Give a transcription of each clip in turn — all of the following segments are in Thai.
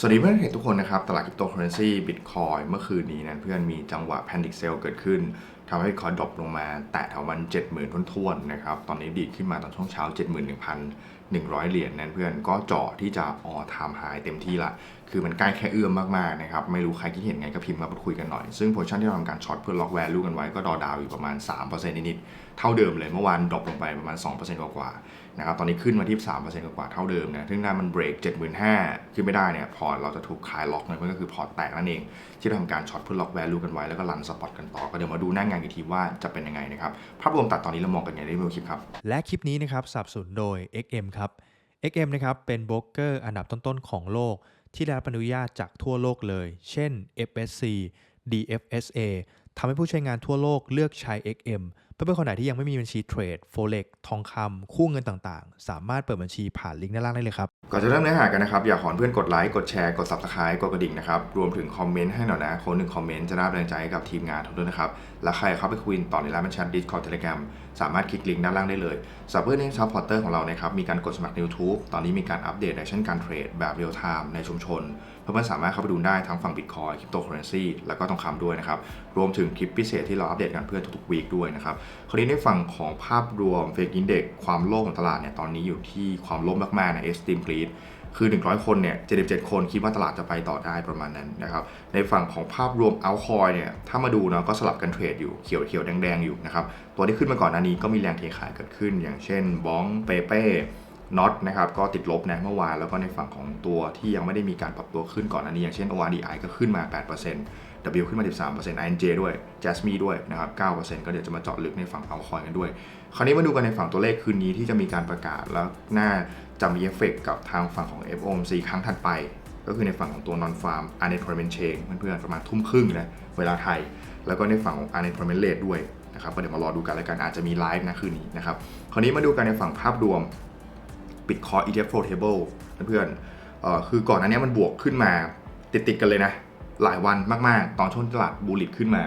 สวัสดีเพื่อนเห็นทุกคนนะครับ ตลาดคริปโตเคอเรนซีบิตคอยเมื่อคืนนี้นะเพื่อนมีจังหวะแพนิคเซลเกิดขึ้นทำให้คอยดรอปลงมาแตะแถววัน70,000ท้วนๆนะครับ ตอนนี้ดีดขึ้นมาตอนช่วงเช้า 71,100 เหรียญนั่นเพื่อนก็เจาะที่จะออทามไฮเต็มที่ละ คือมันใกล้แค่เอื้อมมากๆนะครับ ไม่รู้ใครคิดเห็นไงก็พิมพ์มาพูดคุยกันหน่อย ซึ่งโพชั่นที่เราทำการช็อตเพื่อล็อกแวลูกันไว้ก็ดอดาวอยู่ประมาณ 3%นิดๆเท่าเดิมเลยเมื่อวานดรอปลงไปประมาณ 2%กว่าๆ นะครับตอนนี้ขึ้นมาที่ 3%กว่าเท่าเดิมนะซึ่งถ้ามันเบรก 75,000 ขึ้นไม่ได้เนี่ยพอร์ตเราจะถูกคลายล็อกนะมันก็คือพอร์ตแตกนั่นเอง ที่เราทำการช็อตเพื่อล็อกแวลูกันไว้แล้วก็รันสปอตกันต่อ ก็เดี๋ยวมาดูหน้างานอีกทีว่าจะเป็นยังไงนะครับภาพรวมตัดตอนนี้เรามองกันยังไงได้ดูคลิปครับและคลิปนี้นะครับสนับสนุนโดย XM ครับ XM นะครับเป็นโบรกเกอร์อันดับต้นๆของโลก ที่ได้รับอนุญาตจากทั่วโลกเลย เช่น FSC DFSA ทำให้ผู้ใช้งานทั่วโลกเลือกใช้ XM เพื่อนๆคนไหนที่ยังไม่มีบัญชีเทรด Forex ทองคำคู่เงินต่างๆ สามารถเปิดบัญชีผ่านลิงก์ด้านล่างได้เลยครับ ก่อนจะเริ่มเนื้อหากันนะครับ อยากขอเพื่อนกดไลค์ กดแชร์ กด subscribe กดกระดิ่งนะครับ รวมถึงคอมเมนต์ให้หน่อยนะ คนหนึ่งคอมเมนต์จะได้แรงใจให้กับทีมงานทุกท่านนะครับ และใครเข้าไปคุยต่อในร้านบัญชีดิสคอร์ดเทเลกรมสามารถคลิกลิงก์ด้านล่างได้เลยสำหรับเพื่อนที่ซัพพอร์เตอร์ของเรานะครับมีการกดสมัครใน YouTube ตอนนี้มีการอัปเดตในเช่นการเทรดแบบเรียลไทม์ในชุมชน เพื่อนๆสามารถเข้าไปดูได้ทั้งฝั่งบิตคอยคริปโตเคอเรนซีแล้วก็ทองคำด้วยนะครับ รวมถึงคลิปพิเศษที่เราอัปเดตกันเพื่อนทุกๆวีคด้วยนะครับ คราวนี้ในฝั่งของภาพรวมเฟกอินเด็กความโลภของตลาดเนี่ยตอนนี้อยู่ที่ความโลภมากๆนะเอสติมกรีดคือ 100 คนเนี่ย 77 คนคิดว่าตลาดจะไปต่อได้ประมาณนั้นนะครับ ในฝั่งของภาพรวมเอาคอยเนี่ย ถ้ามาดูเนาะก็สลับกันเทรดอยู่ เขียวเขียวแดงแดงๆอยู่นะครับ ตัวที่ขึ้นมาก่อนหน้านี้ก็มีแรงเทขายเกิดขึ้น อย่างเช่นบ้องเปเป้ น็อตนะครับก็ติดลบนะเมื่อวานแล้วก็ในฝั่งของตัวที่ยังไม่ได้มีการปรับตัวขึ้นก่อนอันนี้ อย่างเช่น ORDI ก็ขึ้นมา 8% W ขึ้นมา 13% INJ ด้วย Jasmine ด้วยนะครับ 9%ก็เดี๋ยวจะมาเจาะลึกในฝั่งเอาคอยกันด้วย คราวนี้มาดูกันในฝั่งตัวเลขคืนนี้ที่จะมีการประกาศแล้วน่าจะมีเอฟเฟกกับทางฝั่งของ FOMC ครั้งถัดไป ก็คือในฝั่งของตัว non farm unemployment change เพื่อนๆประมาณทุ่มครึ่งนะเวลาไทย แล้วก็ในฝั่งของ unemployment rate ด้วยนะครับก็เดี๋ยวมารอดูกันแล้วกันอาจจะมีไลฟ์นะคืนนี้นะครับคราวนี้มาดูกันในฝั่งภาพรวม Bitcoin ETF Flow Table เพื่อนๆเอ่อคือก่อนอันเนี้ยมันบวกขึ้นมาติดๆกันเลยนะ หลายวันมากๆ ตอนช่วงตลาดบูลลิตขึ้นมา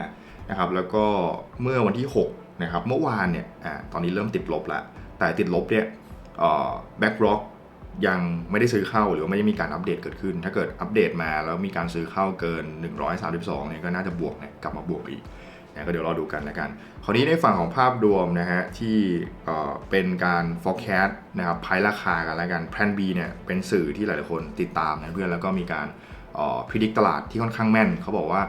นะครับแล้วก็เมื่อวันที่ 6 นะครับ เมื่อวานเนี่ยอ่าตอนนี้เริ่มติดลบแล้วแต่ติดลบเนี่ยแบ็กร็อกยังไม่ได้ซื้อเข้าหรือว่าไม่ได้มีการอัปเดตเกิดขึ้น ถ้าเกิดอัปเดตมาแล้วมีการซื้อเข้าเกิน 132เนี่ยก็น่าจะบวกเนี่ยกลับมาบวกอีก นะก็เดี๋ยวรอดูกันนะกัน คราวนี้ในฝั่งของภาพรวมนะฮะที่เป็นการ forecast นะครับไพ่ราคากันแล้วกัน Plan B เนี่ยเป็นสื่อที่หลายๆคนติดตามนะเพื่อนแล้วก็มีการเอ่อ predict ตลาดที่ค่อนข้างแม่น เขาบอกว่า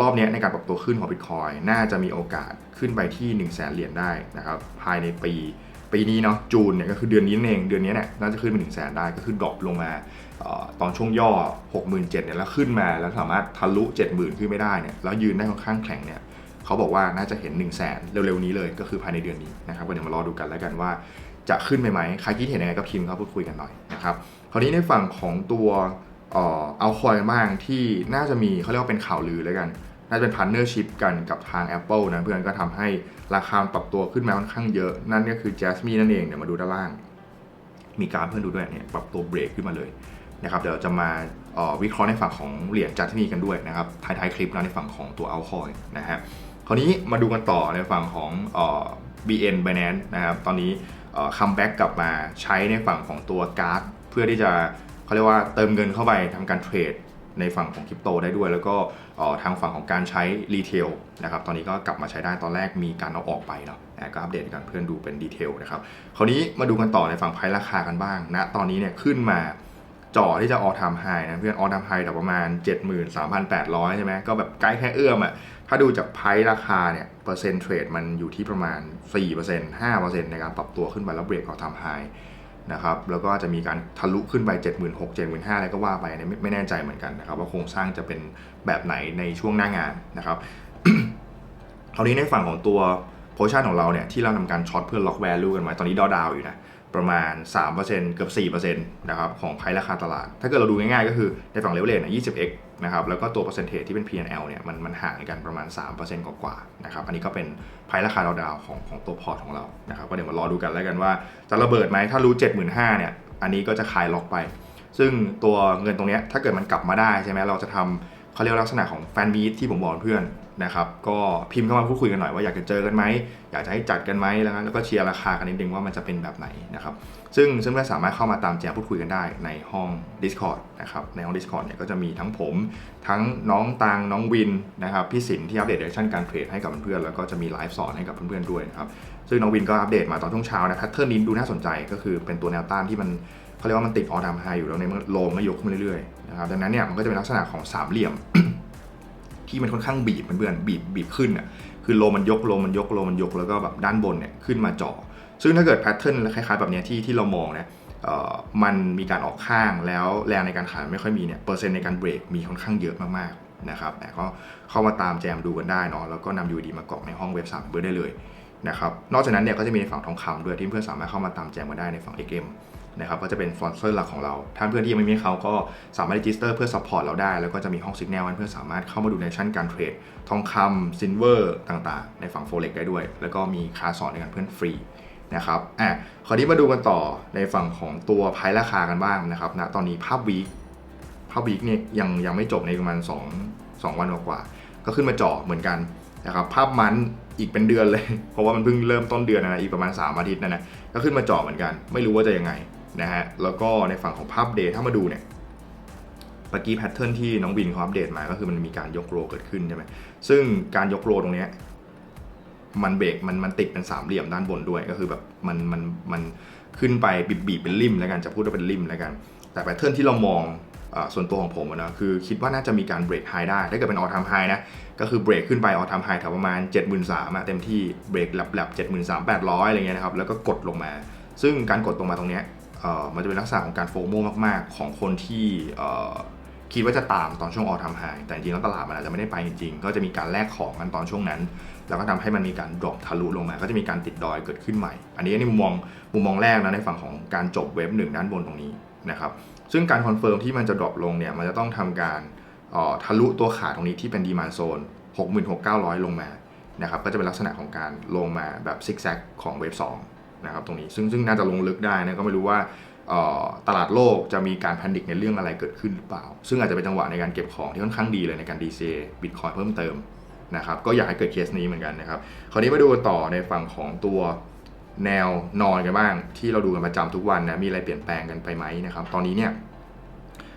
รอบนี้ในการปรับตัวขึ้นของ Bitcoin น่าจะมีโอกาสขึ้นไปที่ 1 0 0 0 0แสนเหรียญได้นะครับภายในปีปีนี้เนาะจูนเนี่ยก็คือเดือนนี้เองเดือนนี้เนี่ยน่าจะขึ้นไป1 0 0 0 0แสนได้ก็คือดรอปลงมาออตอนช่วงย่อ 67,000เนี่ยแล้วขึ้นมาแล้วสามารถทะลุ 70,000 ขึ้นไม่ได้เนี่ยแล้วยืนได้ค่อนข้างแข็งเนี่ย เขาบอกว่าน่าจะเห็น 1 0 0 0 0แสนเร็วๆนี้เลยก็คือภายในเดือนนี้นะครับก็เดี๋ยวมารอดูกันแล้วกันว่าจะขึ้นไปไหมใครคิดเห็นยังไงกับพิมพ์เข้าพูดคุยกันหน่อยนะครับคราวนี้ในฝั่งของตัวเอาคอยบ้างที่น่าจะมีเขาเรียกว่าเป็นข่าวลือแล้วกันน่าจะเป็นพาร์เนอร์ชิพกันกับทาง Apple นะเพื่อนก็ทำให้ราคาปรับตัวขึ้นมาค่อนข้างเยอะนั่นก็คือ Jasmine นั่นเองเดี๋ยวมาดูด้านล่าง มีการเพื่อนดูด้วยเนี่ยปรับตัวเบรกขึ้นมาเลยนะครับเดี๋ยวจะมาวิเคราะห์ในฝั่งของเหรียญจัสมีกันด้วยนะครับท้ายๆคลิปนะในฝั่งของตัวเอาคอยนะฮะ คราวนี้มาดูกันต่อในฝั่งของออ BN Binance นะครับ ตอนนี้คัมแบ็กกลับมาใช้ในฝั่งของตัวการ์ดเพื่อที่จะเขาเรียกว่าเติมเงินเข้าไปทำการเทรดในฝั่งของคริปโตได้ด้วย แล้วก็ทางฝั่งของการใช้รีเทลนะครับ ตอนนี้ก็กลับมาใช้ได้ตอนแรกมีการเอาออกไปเนาะก็อัปเดตให้กันเพื่อนดูเป็นดีเทลนะครับ คราวนี้มาดูกันต่อในฝั่งไพ่ราคากันบ้างนะ ตอนนี้เนี่ยขึ้นมาจ่อที่จะออทามไฮนะเพื่อนออทามไฮแต่ประมาณ 73,800 ใช่ไหมก็แบบใกล้แค่เอื้อมอะ่ะ ถ้าดูจากไพ่ราคาเนี่ยเปอร์เซ็นต์เทรดมันอยู่ที่ประมาณ 4% 5%ในการปรับตัวขึ้นไปแล้วเบรกออทามไฮนะครับแล้วก็จะมีการทะลุขึ้นไป 76,000 75,000อะไรก็ว่าไปเนี่ยไม่ไม่แน่ใจเหมือนกันนะครับว่าโครงสร้างจะเป็นแบบไหนในช่วงหน้างานนะครับคราวนี้ในฝั่งของตัวโพชั่นของเราเนี่ยที่เราทำการช็อตเพื่อล็อกแวลูกันไว้ตอนนี้ดอดาวอยู่นะ ประมาณ 3%เกือบ4%นะครับของไพ่ราคาตลาด ถ้าเกิดเราดูง่ายๆ ก็คือในฝั่งเลเวลเลน 20x นะครับแล้วก็ตัวเปอร์เซนเทจที่เป็น P&L เนี่ยมันมันห่างกันประมาณ 3%กว่าๆนะครับอันนี้ก็เป็นไพ่ราคาดาวๆของของตัวพอร์ตของเรานะครับก็เดี๋ยวมารอดูกันแล้วกันว่าจะระเบิดไหมถ้ารู้ 75,000เนี่ยอันนี้ก็จะคลายล็อกไป ซึ่งตัวเงินตรงเนี้ยถ้าเกิดมันกลับมาได้ใช่ไหมเราจะทำเขาเรียกว่าลักษณะของแฟนมีตที่ผมบอกเพื่อน นะครับก็พิมพ์เข้ามาพูดคุยกันหน่อยว่าอยากจะเจอกันไหมอยากจะให้จัดกันไหมแล้วก็แล้วก็เชียร์ราคากันนิดนึงว่ามันจะเป็นแบบไหนนะครับซึ่งซึ่งก็สามารถเข้ามาตามแจมพูดคุยกันได้ในห้อง Discord นะครับในห้อง Discord เนี่ยก็จะมีทั้งผม ทั้งน้องตางน้องวินนะครับพี่สินที่อัปเดตเดเรคชั่นการเทรดให้กับเพื่อนๆแล้วก็จะมีไลฟ์สอนให้กับเพื่อนๆด้วยนะครับซึ่งน้องวินก็อัปเดตมาตอนช่วงเช้านะแพทเทิร์นนี้ดูน่าสนใจก็คือเป็นตัวแนวต้านที่มันเขาเรียกว่ามันติดออทามไฮอยู่แล้วในเมื่อลมก็ยกขึ้นเรื่อยๆนะครับดังนั้นเนี่ยมันก็จะเป็นลักษณะของสามเหลี่ยม ที่มันค่อนข้างบีบเพื่อนบีบบีบขึ้นอะคือโลมันยกโลมันยกโลมันยกแล้วก็แบบด้านบนเนี่ยขึ้นมาจ่อซึ่งถ้าเกิดแพทเทิร์นคล้ายๆแบบนี้ที่ที่เรามองเนี่ยมันมีการออกข้างแล้วแรงในการขายไม่ค่อยมีเนี่ยเปอร์เซ็นต์ในการเบรกมีค่อนข้างเยอะมากๆนะครับแต่ก็เข้ามาตามแจมดูกันได้เนาะแล้วก็นำ UD มากรอกในห้องเว็บสามเบอร์ได้เลยนะครับนอกจากนั้นเนี่ยก็จะมีในฝั่งทองคำด้วยที่เพื่อนสามารถเข้ามาตามแจมมาได้ในฝั่ง XM นะครับก็จะเป็นสปอนเซอร์หลักของเราถ้าเพื่อนที่ยังไม่มีเขาก็สามารถ register เพื่อ support เราได้ แล้วก็จะมีห้อง signal ให้เพื่อนสามารถเข้ามาดูในชั้นการเทรด ทองคำซินเวอร์ต่างๆ ในฝั่ง forex ได้ด้วย แล้วก็มีคลาสสอนในการเพื่อนฟรีนะครับอะคราวนี้มาดูกันต่อในฝั่งของตัวไพ่ราคากันบ้างนะครับนะตอนนี้ภาพวีคภาพวีคเนี่ยยังยังไม่จบในประมาณ2 2 วันกว่าๆก็ขึ้นมาจ่อเหมือนกันนะครับภาพมันอีกเป็นเดือนเลย เพราะว่ามันเพิ่งเริ่มต้นเดือนนะอีกประมาณ 3 อาทิตย์นะนะก็ขึ้นมาจ่อเหมือนกัน ไม่รู้ว่าจะยังไง นะฮะแล้วก็ในฝั่งของภาพเดย์ถ้ามาดูเนี่ยเมื่อกี้แพทเทิร์นที่น้องบินเขาอัปเดตมาก็คือมันมีการยกโรเกิดขึ้นใช่ไหมซึ่งการยกโรตรงเนี้ยมันเบรกมันมันติดเป็นสามเหลี่ยมด้านบนด้วยก็คือแบบมันมันมันขึ้นไปบีบบีบเป็นริมแล้วกันจะพูดว่าเป็นริมแล้วกัน แต่แพทเทิร์นที่เรามองอส่วนตัวของผมนะคือคิดว่าน่าจะมีการเบรกไฮได้ถ้าเกิดเป็นออทามไฮนะก็คือเบรกขึ้นไปออทามไฮแถวประมาณ 7 3 0 0 0อะเต็มที่เบรกแลบๆ 7 3 8 0 0อะไรเงี้ยนะครับแล้วก็กดลงมา ซึ่งการกดลงมาตรงเนี้ย มันจะเป็นลักษณะของการโฟโมมากๆ ของคนที่คิดว่าจะตามตอนช่วงออทามไฮแต่จริงๆแล้วตลาดมันอาจจะไม่ได้ไปจริงๆ ก็จะมีการแลกของกันตอนช่วงนั้น แล้วก็ทำให้มันมีการดรอปทะลุลงมา ก็จะมีการติดดอยเกิดขึ้นใหม่ อันนี้ในมุมมองมุมมองแรกนะในฝั่งของการจบเว็บหนึ่งด้านบนตรงนี้นะครับ ซึ่งการคอนเฟิร์มที่มันจะดรอปลงเนี่ย มันจะต้องทำการออทะลุตัวขาตรงนี้ที่เป็นดีมานโซน66,900 ลงมา นะครับ ก็จะเป็นลักษณะของการลงมาแบบซิกแซกของเวฟ2 นะครับตรงนี้ซึ่งซึ่งน่าจะลงลึกได้นะก็ไม่รู้ว่าตลาดโลกจะมีการแพนดิคในเรื่องอะไรเกิดขึ้นหรือเปล่า ซึ่งอาจจะเป็นจังหวะในการเก็บของที่ค่อนข้างดีเลยในการ DCA บิตคอยเพิ่มเติมนะครับก็อยากให้เกิดเคสนี้เหมือนกันนะครับคราวนี้มาดูกันต่อในฝั่งของตัวแนวนอนกันบ้าง ที่เราดูกันประจำทุกวันนะมีอะไรเปลี่ยนแปลงกันไปไหมนะครับตอนนี้เนี่ย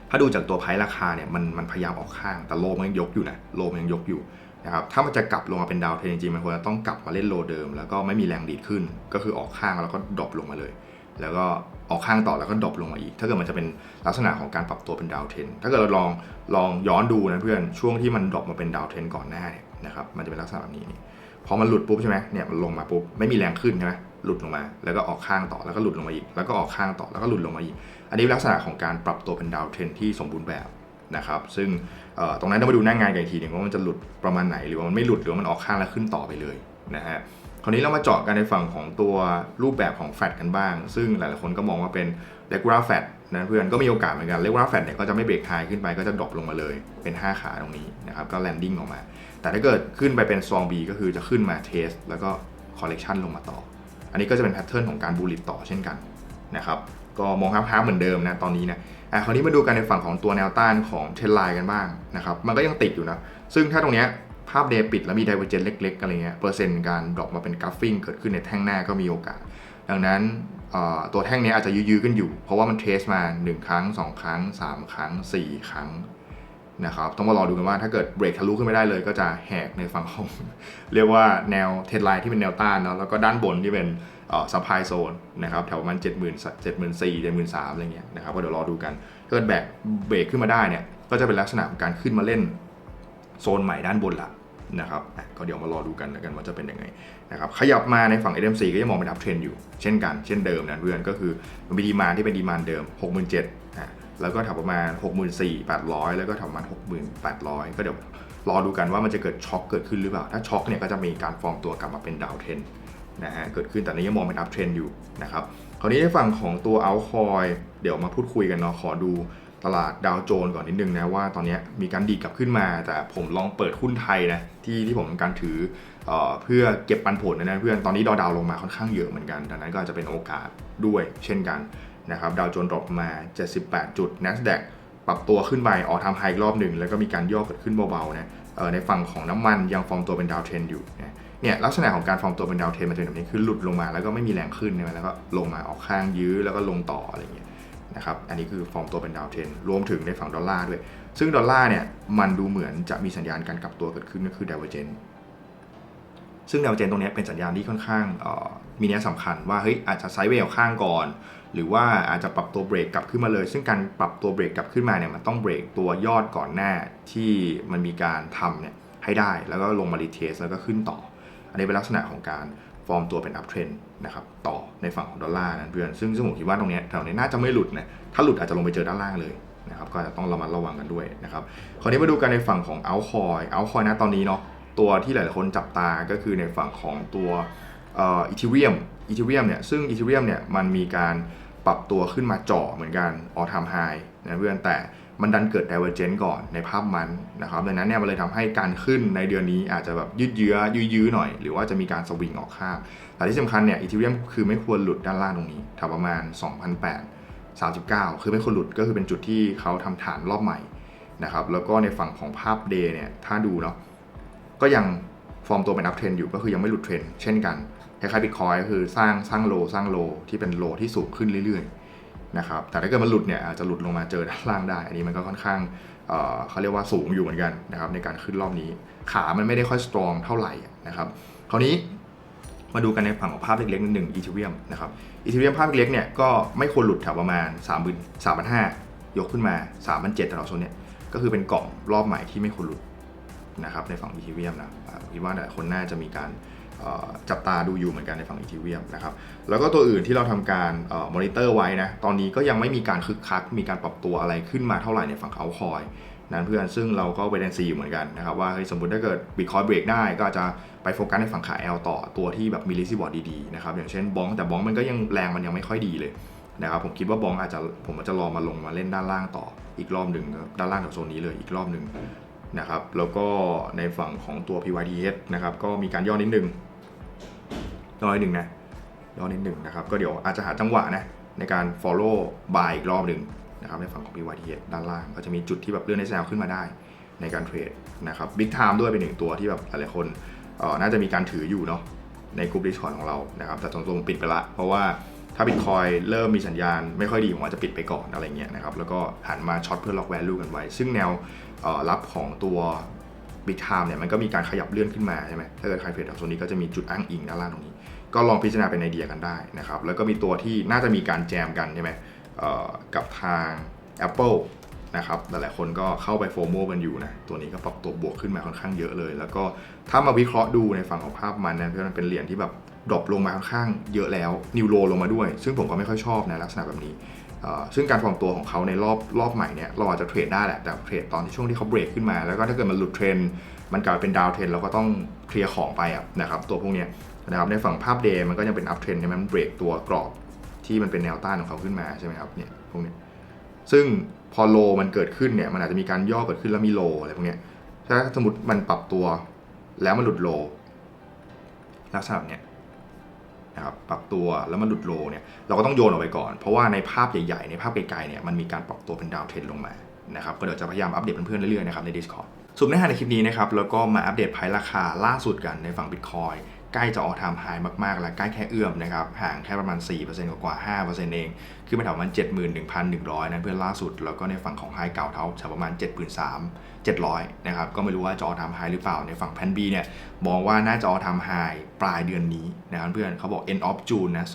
ถ้าดูจากตัวไพ่ราคาเนี่ยมันมันพยายามออกข้างแต่โลมันยังยกอยู่นะโลมันยังยกอยู่ นะครับถ้ามันจะกลับลงมาเป็นดาวเทรนจริงๆมันควรจะต้องกลับมาเล่นโลเดิม แล้วก็ไม่มีแรงดีดขึ้น ก็คือออกข้างแล้วก็ดรอปลงมาเลย แล้วก็ออกข้างต่อแล้วก็ดรอปลงมาอีก ถ้าเกิดมันจะเป็นลักษณะของการปรับตัวเป็นดาวเทรนถ้าเกิดเราลองลองย้อนดูนะเพื่อนช่วงที่มันดรอปมาเป็นดาวเทรนก่อนหน้าเนี่ยนะครับมันจะเป็นลักษณะแบบนี้นี่พอมันหลุดปุ๊บใช่ไหมเนี่ยมันลงมาปุ๊บไม่มีแรงขึ้นใช่ไหมหลุดลงมา แล้วก็ออกข้างต่อแล้วก็หลุดลงมาอีก แล้วก็ออกข้างต่อแล้วก็หลุดลงมาอีก อันนี้ลักษณะของการปรับตัวเป็นดาวเทรนที่สมบูรณ์แบบ นะครับซึ่งตรงนั้นต้องมาดูหน้างงานกันอีกทีหนึงว่ามันจะหลุดประมาณไหนหรือว่ามันไม่หลุดหรือว่ามันออกข้างแล้วขึ้นต่อไปเลยนะฮะคราวนี้เรามาเจาะกันในฝั่งของตัวรูปแบบของแฟตกันบ้าง ซึ่งหลายๆคนก็มองว่าเป็น regular fat นะเพื่อนก็มีโอกาสเหมือนกัน regular fat เนี่ยก็จะไม่เบรกไฮขึ้นไปก็จะดรอปลงมาเลยเป็น 5 ขาตรงนี้นะครับก็ landing ออกมา แต่ถ้าเกิดขึ้นไปเป็นซอง B ก็คือจะขึ้นมา test แล้วก็ correction ลงมาต่อ อันนี้ก็จะเป็นแพทเทิร์นของการบูลลิตต่อเช่นกันนะครับ ก็มองฮาร์ฟๆเหมือนเดิมนะตอนนี้นะอะคราวนี้มาดูกันในฝั่งของตัวแนวต้านของเทรนไลน์กันบ้างนะครับมันก็ยังติดอยู่นะซึ่งถ้าตรงเนี้ยภาพเดปิดแล้วมีไดเวอร์เจนเล็กๆอะไรเงี้ยเปอร์เซ็นต์การดรอปมาเป็นกราฟฟิ้งเกิดขึ้นในแท่งหน้าก็มีโอกาส ดังนั้นตัวแท่งนี้อาจจะยื้อๆกันอยู่ เพราะว่ามันเทสมา 1 ครั้ง 2 ครั้ง 3 ครั้ง 4 ครั้งนะครับต้องมารอดูกันว่าถ้าเกิดเบรกทะลุขึ้นไม่ได้เลย ก็จะแหกในฝั่งของ เรียกว่าแนวเทรนไลน์ที่เป็นแนวต้านเนาะแล้วก็ด้านบนที่เป็น ซัพพลายโซนนะครับแถวประมาณ 7 0 0 0 0 7 4 0 0 0 7 3 0 0 0อะไรเงี้ยนะครับก็เดี๋ยวรอดูกันถ้าเกิดแบกเบรกขึ้นมาได้เนี่ยก็จะเป็นลักษณะของการขึ้นมาเล่นโซนใหม่ด้านบนละนะครับก็เดี๋ยวมารอดูกันแล้วกันว่าจะเป็นยังไงนะครับขยับมาในฝั่ง SMC ก็ยังมองเป็นอัพเทรนอยู่เช่นกันเช่นเดิมนะเพื่อนก็คือมันมีดีมานที่เป็นดีมานเดิม 67,000อะแล้วก็แถวประมาณ 64,800 แล้วก็แถวประมาณ 68,000 ก็เดี๋ยวรอดูกันว่ามันจะเกิดช็อคเกิดขึ้นหรือเปล่า ถ้าช็อคเนี่ยก็จะมีการฟอร์มตัวกลับมาเป็นดาวเทรน นะฮะเกิดขึ้นแต่นี้ยังมองเป็นอัพเทรนอยู่นะครับคราวนี้ในฝั่งของตัวเอาคอยเดี๋ยวมาพูดคุยกันเนาะขอดูตลาดดาวโจนส์ก่อนนิดนึงนะว่าตอนนี้มีการดีกลับขึ้นมา แต่ผมลองเปิดหุ้นไทยนะที่ที่ผมการถือเออเพื่อเก็บปันผลนะเพื่อนตอนนี้ดาวดาวลงมาค่อนข้างเยอะเหมือนกันดังนั้นก็อาจจะเป็นโอกาสด้วยเช่นกันนะครับดาวโจนส์ดรอปมา 78 จุด NASDAQ ปรับตัวขึ้นไปออกทำไฮรอบหนึ่งแล้วก็มีการย่อเกิดขึ้นเบาๆนะในฝั่งของน้ำมันยังฟอร์มตัวเป็นดาวเทรนอยู่นะ เนี่ยลักษณะของการฟอร์มตัวเป็นดาวเทนมันจะเป็นแบบนี้คือหลุดลงมาแล้วก็ไม่มีแรงขึ้นใช่ไหมแล้วก็ลงมาออกข้างยื้อแล้วก็ลงต่ออะไรอย่างเงี้ยนะครับอันนี้คือฟอร์มตัวเป็นดาวเทนรวมถึงในฝั่งดอลลาร์ด้วย ซึ่งดอลลาร์เนี่ยมันดูเหมือนจะมีสัญญาณการกลับตัวเกิดขึ้นก็คือ divergence ซึ่ง divergence ตรงนี้เป็นสัญญาณที่ค่อนข้างมีนัยสำคัญว่าเฮ้ยอาจจะไซด์เวย์ออกข้างก่อน หรือว่าอาจจะปรับตัวเบรกกลับขึ้นมาเลย ซึ่งการปรับตัวเบรกกลับขึ้นมาเนี่ยมันต้องเบรกตัวยอดก่อนหน้าที่มันมีการทำเนี่ยให้ได้แล้วก็ลงมารีเทสแล้วก็ขึ้นต่อ อันนี้เป็นลักษณะของการฟอร์มตัวเป็นอัพเทรนนะครับต่อในฝั่งของดอลลาร์นะเพื่อนซึ่งซึ่งผมคิดว่าตรงนี้แถวนี้น่าจะไม่หลุดนะถ้าหลุดอาจจะลงไปเจอด้านล่างเลยนะครับก็จะต้องระมัดระวังกันด้วยนะครับคราวนี้มาดูกันในฝั่งของเอาคอยเอาคอยนะตอนนี้เนาะตัวที่หลาย ๆ คนจับตาก็คือในฝั่งของตัวอีทีเรียมอีทีเรียมเนี่ยซึ่งอีทีเรียมเนี่ยมันมีการปรับตัวขึ้นมาเจาะเหมือนกันออทามไฮนะเพื่อนแต่ มันดันเกิด divergence ก่อนในภาพมันนะครับดังนั้นเนี่ยมันเลยทำให้การขึ้นในเดือนนี้อาจจะแบบยืดเยื้อยื้อยื้อหน่อย หรือว่าจะมีการสวิงออกข้าง แต่ที่สำคัญเนี่ยอีทีเรียมคือไม่ควรหลุดด้านล่างตรงนี้แถวประมาณ2,008 39 คือไม่ควรหลุดก็คือเป็นจุดที่เขาทำฐานรอบใหม่นะครับแล้วก็ในฝั่งของภาพเดย์เนี่ยถ้าดูเนาะก็ยังฟอร์มตัวเป็นอัพเทรนอยู่ก็คือยังไม่หลุดเทรนเช่นกันคล้ายๆบิตคอยก็คือสร้างสร้างโลสร้างโลที่เป็นโลที่สูงขึ้นเรื่อยๆ นะครับแต่ถ้าเกิดมันหลุดเนี่ยอาจจะหลุดลงมาเจอด้านล่างได้ อันนี้มันก็ค่อนข้างเเขาเรียกว่าสูงอยู่เหมือนกันนะครับในการขึ้นรอบนี้ ขามันไม่ได้ค่อยสตรองเท่าไหร่นะครับคราวนี้มาดูกันในฝั่งของภาพเล็กๆนิดหนึ่งอีเทเรียมนะครับอีเทเรียมภาพเล็กเนี่ยก็ไม่ควรหลุดแถวประมาณ 3 0 0 0 3 5 0 0ยกขึ้นมา 3 7 0 0แถวโซนเนี่ยก็คือเป็นกล่องรอบใหม่ที่ไม่ควรหลุดนะครับในฝั่งอีเทเรียมนะคิดว่าหลายคนน่าจะมีการ จับตาดูอยู่เหมือนกันในฝั่งอีเทเรียมนะครับแล้วก็ตัวอื่นที่เราทำการมอนิเตอร์ไว้นะตอนนี้ก็ยังไม่มีการคึกคัก มีการปรับตัวอะไรขึ้นมาเท่าไหร่ในฝั่งเขาคอยนั้นเพื่อนซึ่งเราก็เวทแอนซีอยู่เหมือนกันนะครับว่าสมมติถ้าเกิดบิตคอยเบรกได้ก็จะไปโฟกัสในฝั่งขา L ต่อตัวที่แบบมีลิซิบอร์ดดีๆนะครับอย่างเช่นบองแต่บองมันก็ยังแรงมันยังไม่ค่อยดีเลยนะครับผมคิดว่าบองอาจจะผมอาจจะรอมาลงมาเล่นด้านล่างต่ออีกรอบหนึ่งนะครับด้านล่างกับโซนนี้เลยอีกรอบหนึ่งนะครับแล้วก็ในฝั่งของตัว PYDS นะครับก็มีการย่อนิดนึง ย่อนิดนึงนะย่อนิดหนึ่งนะครับ ก็เดี๋ยวอาจจะหาจังหวะนะในการ follow buy อีกรอบหนึ่งนะครับในฝั่งของ PYTS ด้านล่าง ก็จะมีจุดที่แบบเลื่อนในแซวขึ้นมาได้ในการเทรดนะครับ Big Time ด้วยเป็นหนึ่งตัวที่แบบหลายๆคนเอ่อน่าจะมีการถืออยู่เนาะในกลุ่ม Discord ของเรานะครับแต่ตรงๆปิดไปละ เพราะว่าถ้า Bitcoin เริ่มมีสัญญาณไม่ค่อยดีผมอาจจะปิดไปก่อนอะไรเงี้ยนะครับแล้วก็หันมาช็อตเพื่อล็อกแวลูกันไว้ ซึ่งแนวรับของตัว Big Time เนี่ยมันก็มีการขยับเลื่อนขึ้นมาใช่ไหมถ้าเกิดใครเทรดแถวโซนนี้ก็จะมีจุดอ้างอิงด้านล่างตรงนี้ ก็ลองพิจารณาเป็นไอเดียกันได้นะครับ แล้วก็มีตัวที่น่าจะมีการแจมกันใช่ไหมกับทาง Apple นะครับหลายๆคนก็เข้าไปโฟโมกันอยู่นะ ตัวนี้ก็ปรับตัวบวกขึ้นมาค่อนข้างเยอะเลย แล้วก็ถ้ามาวิเคราะห์ดูในฝั่งของภาพมันนะเพื่อนมันเป็นเหรียญที่แบบดรอปลงมาค่อนข้างเยอะแล้วนิวโรลงมาด้วย ซึ่งผมก็ไม่ค่อยชอบนะลักษณะแบบนี้ ซึ่งการฟอร์มตัวของเขาในรอบรอบใหม่เนี่ยเราอาจจะเทรดได้แหละ แต่เทรดตอนที่ช่วงที่เขาเบรกขึ้นมา แล้วก็ถ้าเกิดมันหลุดเทรนด์มันกลายเป็นดาวเทรนด์เราก็ต้องเคลียร์ของไปนะครับตัวพวกเนี้ยนะครับในฝั่งภาพเดย์มันก็ยังเป็นอัพเทรนด์ใช่ไหมมันเบรกตัวกรอบที่มันเป็นแนวต้านของเขาขึ้นมาใช่ไหมครับเนี่ยพวกนี้ซึ่งพอโลมันเกิดขึ้นเนี่ยมันอาจจะมีการย่อเกิดขึ้นแล้วมีโลอะไรพวกเนี้ยถ้าสมมติมันปรับตัวแล้วมันหลุดโลลักษณะแบบเนี้ย นะครับปรับตัวแล้วมันหลุดโลเนี่ยเราก็ต้องโยนออกไปก่อน เพราะว่าในภาพใหญ่ๆ ในภาพไกลๆเนี่ยมันมีการปรับตัวเป็นดาวเทรนลงมานะครับก็เดี๋ยวจะพยายามอัปเดตเพื่อนๆเรื่อยๆนะครับใน Discord สุดเนื้อหาในคลิปนี้นะครับแล้วก็มาอัปเดตไพราคาล่าสุดกันในฝั่ง Bitcoin ใกล้จะออทามไฮมากๆ แล้วใกล้แค่เอื้อมนะครับห่างแค่ประมาณ 4%กว่าๆ5%เอง ขึ้นไปแถวประมาณ 71,100นั้นเพื่อนล่าสุด แล้วก็ในฝั่งของไฮเก่าเท่าแถวประมาณ 73,700 นะครับ ก็ไม่รู้ว่าจะออทามไฮหรือเปล่าในฝั่งแพนบีเนี่ยมองว่าน่าจะออทามไฮปลายเดือนนี้นะครับเพื่อนเขาบอก end of June นะ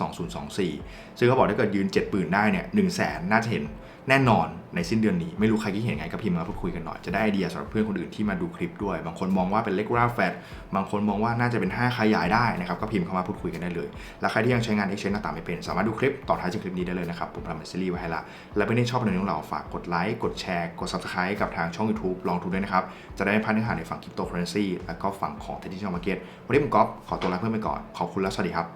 2024 ซึ่งเขาบอกถ้าเกิดยืน 70,000 ได้เนี่ย1 0 0 0 0แสนน่าจะเห็น แน่นอนในสิ้นเดือนนี้ ไม่รู้ใครคิดเห็นไงก็พิมพ์มาพูดคุยกันหน่อย จะได้ไอเดียสำหรับเพื่อนคนอื่นที่มาดูคลิปด้วย บางคนมองว่าเป็นเล็กราแฟตบางคนมองว่าน่าจะเป็น 5 ขยายได้นะครับก็พิมพ์เข้ามาพูดคุยกันได้เลย และใครที่ยังใช้งาน Exchange หน้าต่างไม่เป็น สามารถดูคลิปต่อท้ายจากคลิปนี้ได้เลยนะครับผมทำเป็นซีรีส์ไว้ให้ละและเพื่อนที่ชอบในของเราฝากกดไลค์กดแชร์กด Subscribe กับทางช่อง YouTube ลองดูด้วยนะครับจะได้ไม่พลาดเนื้อหาในฝั่งคริปโตเคอเรนซีและก็ฝั่งของ Traditional Market วันนี้ผมก๊อฟขอตัวลาเพื่อนไปก่อนขอบคุณและสวัสดีครับ